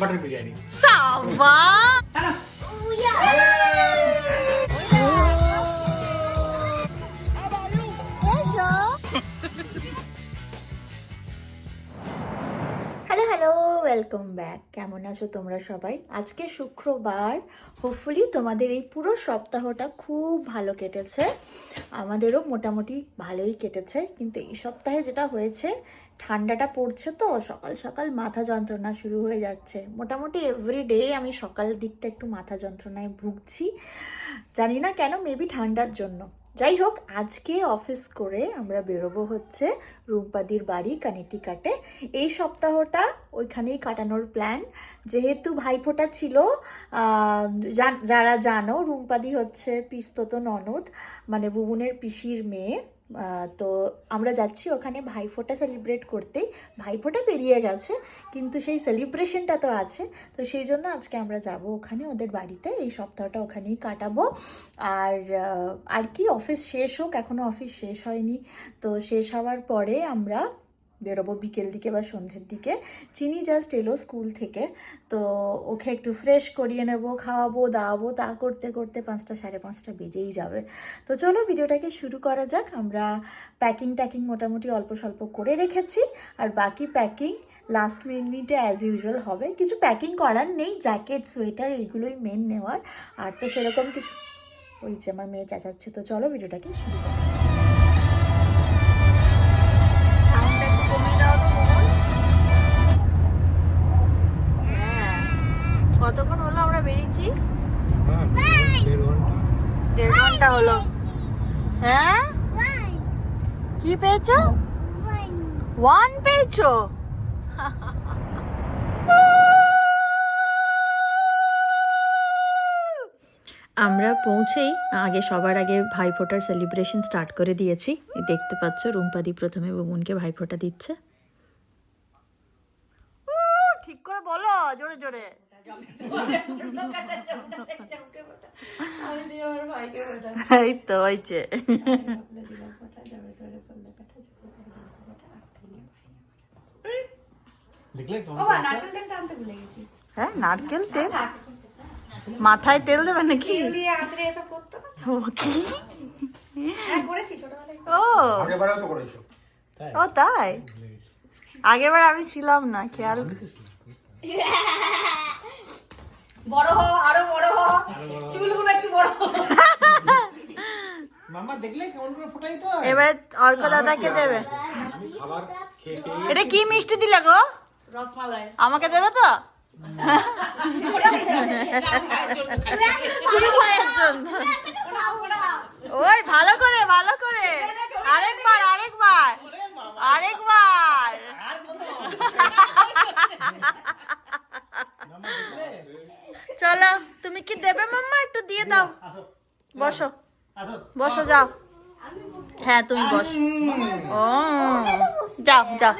Mutton biryani സവാ hello welcome back কেমন আছো তোমরা সবাই? আজকে শুক্রবার। হোপফুলি তোমাদের এই পুরো সপ্তাহটা খুব ভালো কেটেছে। আমাদেরও মোটামুটি ভালোই কেটেছে। কিন্তু এই সপ্তাহে যেটা হয়েছে, ঠান্ডাটা পড়ছে তো, সকাল সকাল মাথা যন্ত্রণা শুরু হয়ে যাচ্ছে। মোটামুটি এভরিডে আমি সকাল দিকটা একটু মাথা যন্ত্রণায় ভুগছি। জানি না কেন মেবি ঠান্ডার জন্য। যাই হোক আজকে অফিস করে আমরা বেরোবো হচ্ছে রুম্পাদির বাড়ি কানেটিকাটে। এই সপ্তাহটা ওইখানেই কাটানোর প্ল্যান যেহেতু ভাইফোঁটা ছিল যারা জানো রুম্পাদি হচ্ছে পিস্তত ননদ মানে বুবুনের পিসির মেয়ে। তো আমরা যাচ্ছি ওখানে ভাইফোঁটা সেলিব্রেট করতেই ভাইফোঁটা পেরিয়ে গেছে, কিন্তু সেই সেলিব্রেশনটা তো আছে। তো সেই জন্য আজকে আমরা যাব ওখানে, ওদের বাড়িতে। এই সপ্তাহটা ওখানেই কাটাবো। আর আর কি অফিস শেষ হোক এখনও অফিস শেষ হয়নি। তো শেষ হওয়ার পরে আমরা বেরোবো বিকেল দিকে বা সন্ধ্যের দিকে। চিনি জাস্ট এলো স্কুল থেকে। তো ওকে একটু ফ্রেশ করিয়ে নেব, খাওয়াবো, দাওয়াবো, তা করতে করতে পাঁচটা, সাড়ে পাঁচটা বেজেই যাবে। তো চলো ভিডিওটাকে শুরু করা যাক। আমরা প্যাকিং ট্যাকিং মোটামুটি অল্প স্বল্প করে রেখেছি। আর বাকি প্যাকিং লাস্ট মিনিটে অ্যাজ ইউজুয়াল হবে। কিছু প্যাকিং করার নেই জ্যাকেট সোয়েটার এইগুলোই মেন নেওয়ার। আর তো সেরকম কিছু ওই যে আমার মেয়ে চেঁচাচ্ছে। তো চলো ভিডিওটাকে শুরু করা। হলো? হ্যাঁ? কি পেয়েছ? ওয়ান পেয়েছ? আমরা পৌঁছেই আগে সবার আগে ভাইফোঁটার সেলিব্রেশন স্টার্ট করে দিয়েছি। দেখতে পাচ্ছ রুম্পাদি প্রথমে বুবুনকে ভাইফোঁটা দিচ্ছে। ঠিক করে বলো জোরে জোরে। এই তো হয়েছে হ্যাঁ নারকেল তেল? মাথায় তেল দেবে নাকি? ও তাই? আগেবার আমি ছিলাম না খেয়াল বড় হো আরও বড় হো চুলগুলো একটু বড় মামা দেখলে কেমন করে ফোটাই তো এবারে অর্ক দাদাকে দেবে। আমি খাবার এটা কি মিষ্টি দিলে গো? রসমালাই। আমাকে দেবে তো? ওই ভালো করে ভালো করে। আরেকবার আরেকবার। আরেকবার। চলো তুমি কি দেবে মাম্মা? একটু দিয়ে দাও। বসো। বসো যাও হ্যাঁ তুমি বসো ও যাও যাও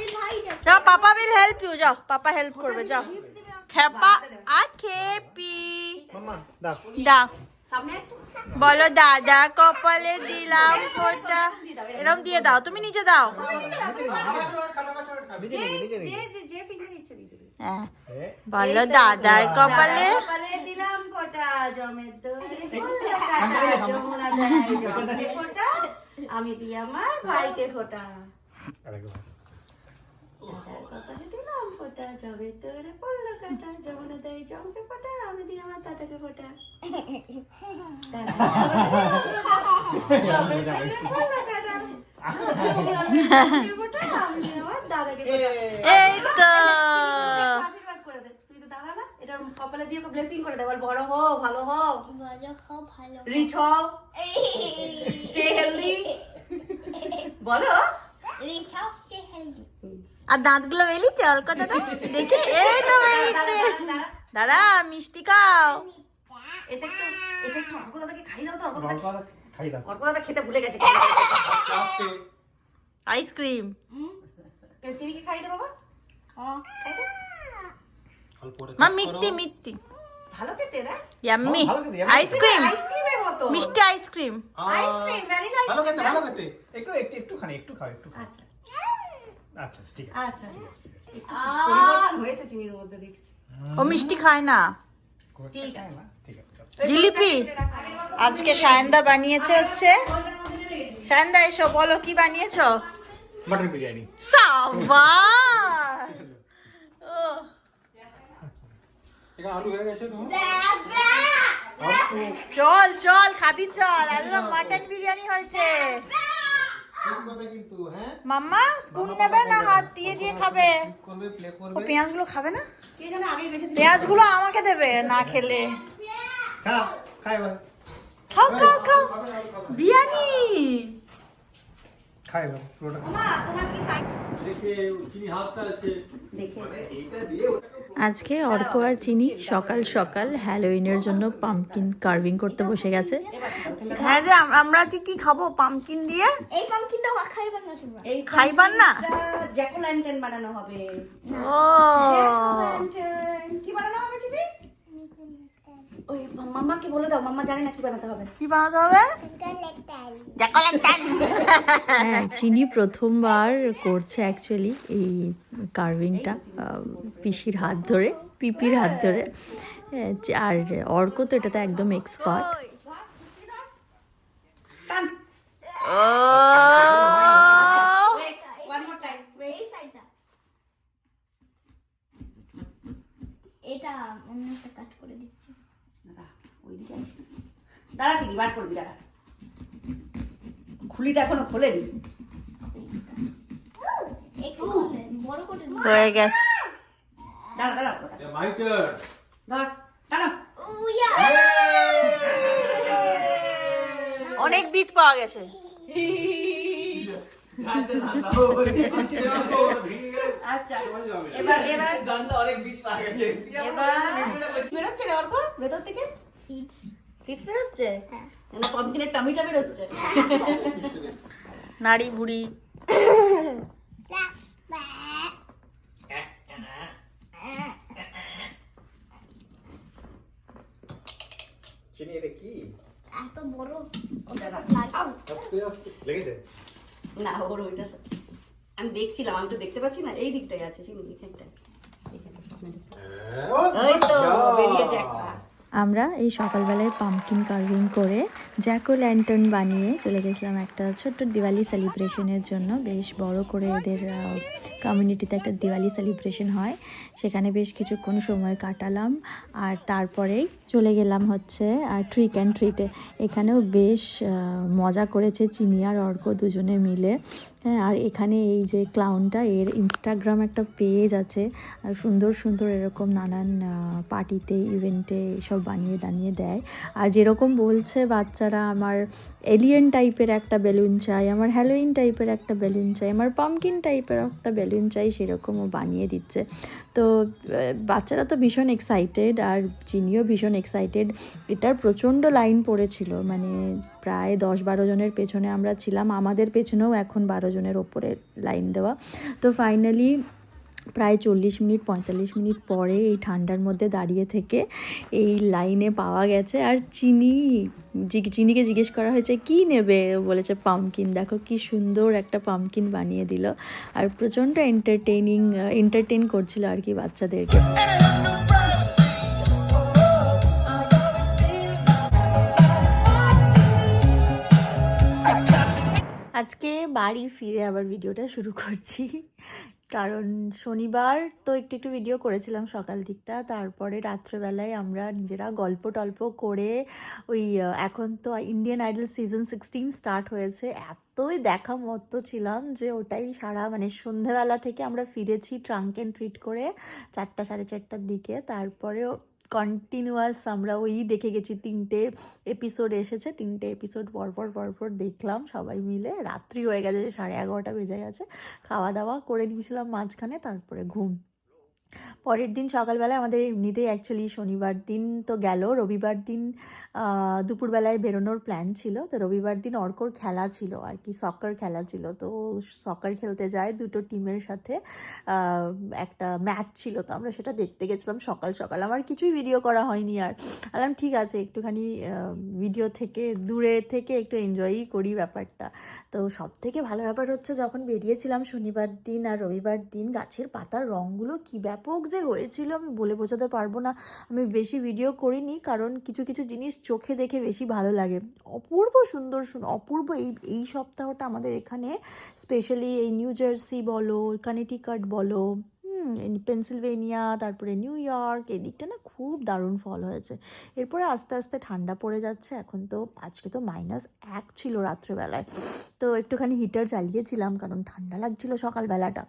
যাও পাপা উইল হেল্প ইউ যাও পাপা হেল্প করবে যাও খেপা আর খেপি মামা দাও দাও সামনে একটু বলো দাদা কপালে দিলাম ফোঁটা এরকম দিয়ে দাও তুমি নিচে দাও হ্যাঁ। বলো দাদার কপালে। দিলাম জমের কাটা, ফোঁটা, আমি দিই আমার ভাইকে ফোঁটা। দিলাম ফোঁটা জমের পড়ল কাটা যমুনা দেয় জমকে ফোঁটা আমি দিই আমার দাদাকে ফোঁটা। দাদার কপালে জমের দোলে পড়ল কাটা, জমুনার ফোঁটা, আমি দিই আমার দাদাকে ফোঁটা এই তো আশীর্বাদ করে দে তুই তো দাঁড়া না এটা কপালে দিয়ে ব্লেসিং করে দে বল বড় হো ভালো হো রিচ হো স্টে হেলদি বলো। আর দাঁতগুলো বেরিয়েছে অল্প দাদা দেখি এই তো বেরিয়েছে দাঁড়া মিষ্টি খাও। এটা একটু এটা একটু অর্ক দাদাকে খাই দাও তো অর্ক দাদা। খাই দাও। অর্ক দাদা খেতে ভুলে গেছে আইসক্রিম। চিনিকে খাই দে বাবা। হ্যাঁ খাই দে। মা মিত্তি মিত্তি ভালো খেতে রে? ইয়াম্মি। আইসক্রিম আইসক্রিমের মতো। মিষ্টি আইসক্রিম আইসক্রিম ভ্যানিলা ভালো খেতে ভালো খেতে। একটু একটু একটুখানি একটু খাও একটু আচ্ছা। আচ্ছা ঠিক আছে। আচ্ছা একটু পরিবর্তন হয়েছে চিনির মধ্যে দেখছি। ও মিষ্টি খায় না। ঠিক আছে। ঠিক আছে জিলিপি। আজকে সায়ন্দা বানিয়েছে হচ্ছে। সায়ন্দা এসো বলো কি বানিয়েছো? মাটন বিরিয়ানি। সাবাস! ও এখানে আলু হয়ে গেছে তোমার? চল চল খাবি চল। একদম মাটন বিরিয়ানি হয়েছে। হ্যাঁ? মাম্মা স্পুন নেবে না? হাত দিয়ে দিয়ে খাবে। ঠিক করবে প্লে ও করবে পেঁয়াজগুলো খাবে না? পেঁয়াজগুলো আমাকে দেবে না খেলে। খাও খাও খাও। বিরিয়ানি। খাই এবার পুরোটা খাও। মা তোমার কি সাইড দেখে চিনি হাফটা আছে। দেখে। আজকে অর্ক আর চিনি সকাল সকাল হ্যালোইনের জন্য পাম্পকিন কার্ভিং করতে বসে গেছে। হ্যাঁ যে আমরা কি কি খাব পাম্পকিন দিয়ে? এই পামকিনটা খাইবার না তোমরা। এই খাইবার না? জ্যাকো ল্যান্টার্ন বানানো হবে। ও। কি বানানো হবে চিনি ওই মাম্মাকে বলে দাও মাম্মা জানে না কি বানাতে হবে। কি বানাতে হবে? হ্যাঁ চিনি প্রথমবার করছে অ্যাকচুয়ালি এই কার্ভিংটা পিসির হাত ধরে পিপির হাত ধরে। হ্যাঁ, আর অর্ক তো এটাতে একদম এক্সপার্ট সাইডটা এটা অন্য একটা কাট করে দিচ্ছি। দাঁড়া চিনি বার করবি দাঁড়া। খুলিটা এখনও খোলেনি। হয়ে গেছে। দাঁড়া। ধর অনেক বীজ পাওয়া গেছে। আচ্ছা এবার এবার। দান্তা অনেক বীজ পাওয়া গেছে। এবার বেরোচ্ছে রে অর্ক ভেতর থেকে? বেরোচ্ছে? হ্যাঁ। না পমকিনের টামিটা বেরোচ্ছে। নাড়ি ভুড়ি। চিনি এটা কি? এত বড়। দাঁড়া। আস্তে আস্তে। লেগেছে না ওর ওইটা আমি দেখছিলাম আমি তো দেখতে পাচ্ছি না এই দিকটাই আছে চিনি এখানটায় এখানে ওই তো বেরিয়েছে একটা। আমরা এই সকালবেলায় পাম্পকিন কার্ভিং করে জ্যাকো ল্যান্টন বানিয়ে চলে গেছিলাম একটা ছোট্ট দিওয়ালি সেলিব্রেশনের জন্য। বেশ বড় করে এদের কমিউনিটিতে একটা দিওয়ালি সেলিব্রেশন হয়। সেখানে বেশ কিছুক্ষণ সময় কাটালাম। আর তারপরেই চলে গেলাম হচ্ছে আর ট্রিক অ্যান্ড ট্রিটে এখানেও বেশ মজা করেছে চিনি আর অর্ক দুজনে মিলে। হ্যাঁ আর এখানে এই যে ক্লাউনটা এর ইনস্টাগ্রাম একটা পেজ আছে। আর সুন্দর সুন্দর এরকম নানান পার্টিতে ইভেন্টে সব বানিয়ে দানিয়ে দেয়। আর যেরকম বলছে বাচ্চারা, আমার এলিয়েন টাইপের একটা বেলুন চাই, আমার হ্যালোইন টাইপের একটা বেলুন চাই, আমার পামকিন টাইপের একটা বেলুন চাই সেরকমও বানিয়ে দিচ্ছে। তো বাচ্চারা তো ভীষণ এক্সাইটেড আর চিনিও ভীষণ এক্সাইটেড এটার প্রচণ্ড লাইন পড়েছিল। মানে প্রায় দশ বারো জনের পেছনে আমরা ছিলাম। আমাদের পেছনেও এখন বারো জনের ওপরে লাইন দেওয়া। তো ফাইনালি প্রায় চল্লিশ মিনিট, পঁয়তাল্লিশ মিনিট পরে এই ঠান্ডার মধ্যে দাঁড়িয়ে থেকে এই লাইনে পাওয়া গেছে। আর চিনি চিনিকে জিজ্ঞেস করা হয়েছে, কি নেবে? বলেছে, পামকিন। দেখো কি সুন্দর একটা পামকিন বানিয়ে দিল। আর প্রচণ্ড এন্টারটেইনিং এন্টারটেইন করছিল আর কি বাচ্চাদেরকে। আজকে বাড়ি ফিরে আবার ভিডিওটা শুরু করছি। কারণ শনিবার তো একটু একটু ভিডিও করেছিলাম সকাল দিকটা। তারপরে রাত্রেবেলায় আমরা নিজেরা গল্প টল্প করে ওই এখন তো Indian idol season sixteen start হয়েছে। এতই দেখা মতো ছিলাম যে ওটাই সারা মানে সন্ধেবেলা থেকে আমরা ফিরেছি ট্রাঙ্ক অ্যান্ড ট্রিট করে চারটা সাড়ে চারটার দিকে। তারপরেও কন্টিনিউয়াস আমরা ওই দেখে গেছি তিনটে এপিসোড এসেছে, তিনটে এপিসোড পরপর পরপর দেখলাম সবাই মিলে। রাত্রি হয়ে গেছে, সাড়ে এগারোটা বেজে গেছে। খাওয়া দাওয়া করে নিয়েছিলাম মাঝখানে, তারপরে ঘুম। পরের দিন সকালবেলায় আমাদের এমনিতেই অ্যাকচুয়ালি শনিবার দিন তো গেল। রবিবার দিন দুপুরবেলায় বেরোনোর প্ল্যান ছিল। তো রবিবার দিন অর্কর খেলা ছিল আর কি সকার খেলা ছিল। তো সকার খেলতে যায় দুটো টিমের সাথে। একটা ম্যাচ ছিল তো আমরা সেটা দেখতে গেছিলাম সকাল সকাল। আমার কিছুই ভিডিও করা হয়নি আর। আলাম ঠিক আছে, একটুখানি ভিডিও থেকে, দূরে থেকে একটু এনজয়ই করি ব্যাপারটা। তো সব থেকে ভালো ব্যাপার হচ্ছে যখন বেরিয়েছিলাম শনিবার দিন আর রবিবার দিন, গাছের পাতার রঙগুলো কী কি ব্যাপক যে হয়েছিল আমি বলে বোঝাতে পারব না। আমি বেশি ভিডিও করিনি কারণ কিছু কিছু জিনিস চোখে দেখে বেশি ভালো লাগে। অপূর্ব সুন্দর অপূর্ব এই এই সপ্তাহটা আমাদের এখানে স্পেশালি এই নিউ জার্সি বলো কানেটিকাট বলো পেনসিলভেনিয়া তারপরে নিউ ইয়র্ক এই দিকটা না খুব দারুণ ফল হয়েছে। এরপরে আস্তে আস্তে ঠান্ডা পড়ে যাচ্ছে। এখন তো, আজকে তো মাইনাস এক ছিল রাত্রেবেলায়। তো একটুখানি হিটার চালিয়েছিলাম কারণ ঠান্ডা লাগছিল সকালবেলাটা।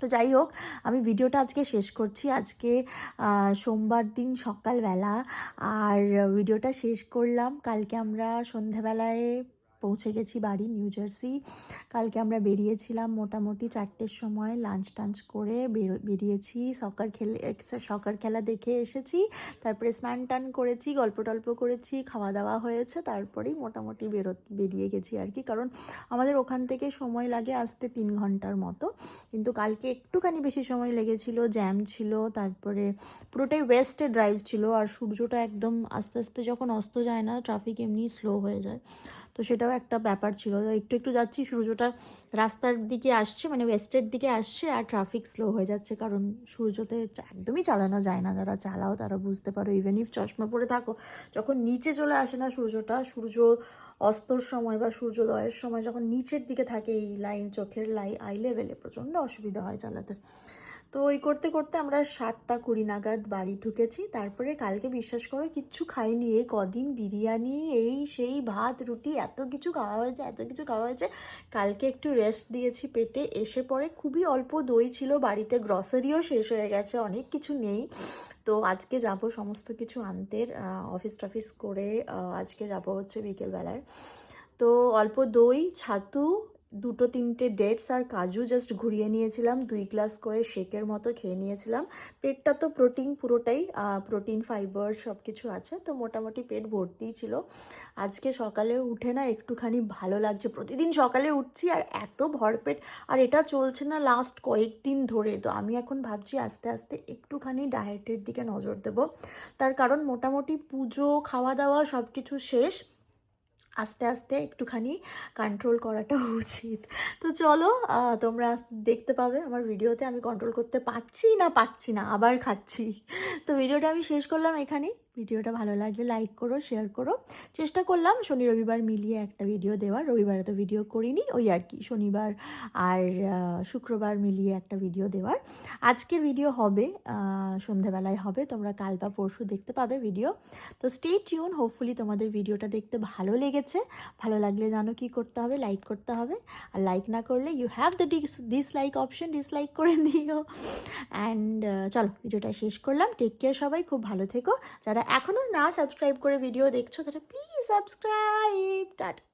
তো যাই হোক, আমি ভিডিওটা আজকে শেষ করছি। আজকে সোমবার দিন সকালবেলা। আর ভিডিওটা শেষ করলাম। কালকে আমরা সন্ধেবেলায় পৌঁছে গেছি বাড়ি নিউ জার্সি কালকে আমরা বেরিয়েছিলাম মোটামুটি চারটের সময় লাঞ্চ টাঞ্চ করে বেরো- বেরিয়েছি সকার খেলে সকার খেলা দেখে এসেছি, তারপরে স্নান টান করেছি, গল্প টল্প করেছি, খাওয়া দাওয়া হয়েছে, তারপরেই মোটামুটি বেরো, বেরিয়ে গেছি আর কি। কারণ আমাদের ওখান থেকে সময় লাগে আসতে তিন ঘণ্টার মতো। কিন্তু কালকে একটুখানি বেশি সময় লেগেছিল জ্যাম ছিল, তারপরে পুরোটাই ওয়েস্টে ড্রাইভ ছিল, আর সূর্যটা একদম আস্তে আস্তে যখন অস্ত যায় না ট্রাফিক এমনি স্লো হয়ে যায়। তো সেটাও একটা ব্যাপার ছিল। একটু একটু যাচ্ছি, সূর্যটা রাস্তার দিকে আসছে মানে ওয়েস্টের দিকে আসছে আর ট্রাফিক স্লো হয়ে যাচ্ছে কারণ সূর্যতে একদমই চালানো যায় না। যারা চালাও তারা বুঝতে পারো ইভেন ইফ চশমা পরে থাকো, যখন নিচে চলে আসে না সূর্যটা, সূর্য অস্তর সময় বা সূর্যোদয়ের সময় যখন নিচের দিকে থাকে এই লাইন চোখের লাই আই লেভেলে প্রচণ্ড অসুবিধা হয় চালাতে। তো ওই করতে করতে আমরা সাতটা কুড়ি নাগাদ বাড়ি ঢুকেছি। তারপরে কালকে বিশ্বাস করো কিচ্ছু খাইনি। এই কদিন বিরিয়ানি, এই সেই ভাত, রুটি, এত কিছু খাওয়া হয়েছে, এত কিছু খাওয়া হয়েছে। কালকে একটু রেস্ট দিয়েছি পেটে। এসে পরে খুবই অল্প দই ছিল। বাড়িতে গ্রসারিও শেষ হয়ে গেছে, অনেক কিছু নেই। তো আজকে যাব সমস্ত কিছু আনতে অফিস টফিস করে আজকে যাব হচ্ছে বিকেলবেলায়। তো অল্প দই, ছাতু দুটো, তিনটে ডেটস আর কাজু জাস্ট ঘুরিয়ে নিয়েছিলাম। দুই গ্লাস করে শেকের মতো খেয়ে নিয়েছিলাম। পেটটা তো প্রোটিন পুরোটাই প্রোটিন ফাইবার সব কিছু আছে। তো মোটামুটি পেট ভর্তিই ছিল। আজকে সকালে উঠে না একটুখানি ভালো লাগছে। প্রতিদিন সকালে উঠছি আর এত ভরপেট আর এটা চলছে না লাস্ট কয়েকদিন ধরে। তো আমি এখন ভাবছি আস্তে আস্তে একটুখানি ডায়েটের দিকে নজর দেব। তার কারণ মোটামুটি পুজো খাওয়া দাওয়া সব কিছু শেষ। আস্তে আস্তে একটুখানি কন্ট্রোল করাটা উচিত। তো চলো তোমরা দেখতে পাবে আমার ভিডিওতে আমি কন্ট্রোল করতে পারছি না পাচ্ছি না, আবার খাচ্ছি। তো ভিডিওটা আমি শেষ করলাম এখানে ভিডিওটা ভালো লাগলে লাইক করো শেয়ার করো। চেষ্টা করলাম শনি রবিবার মিলিয়ে একটা ভিডিও দেওয়ার। রবিবারে তো ভিডিও করিনি, ওই আর কি, শনিবার আর শুক্রবার মিলিয়ে একটা ভিডিও দেওয়ার। আজকের ভিডিও হবে সন্ধেবেলায় হবে, তোমরা কাল বা পরশু দেখতে পাবে ভিডিও তো স্টে টিউন হোপফুলি তোমাদের ভিডিওটা দেখতে ভালো লেগেছে। ভালো লাগলে জানো কি করতে হবে লাইক করতে হবে। আর লাইক না করলে you have the dis dislike option dislike করে দিও। অ্যান্ড চলো ভিডিওটা শেষ করলাম। টেক কেয়ার সবাই, খুব ভালো থেকো। যারা এখনও না সাবস্ক্রাইব করে ভিডিও দেখছ তারা প্লিজ সাবস্ক্রাইব টাটা।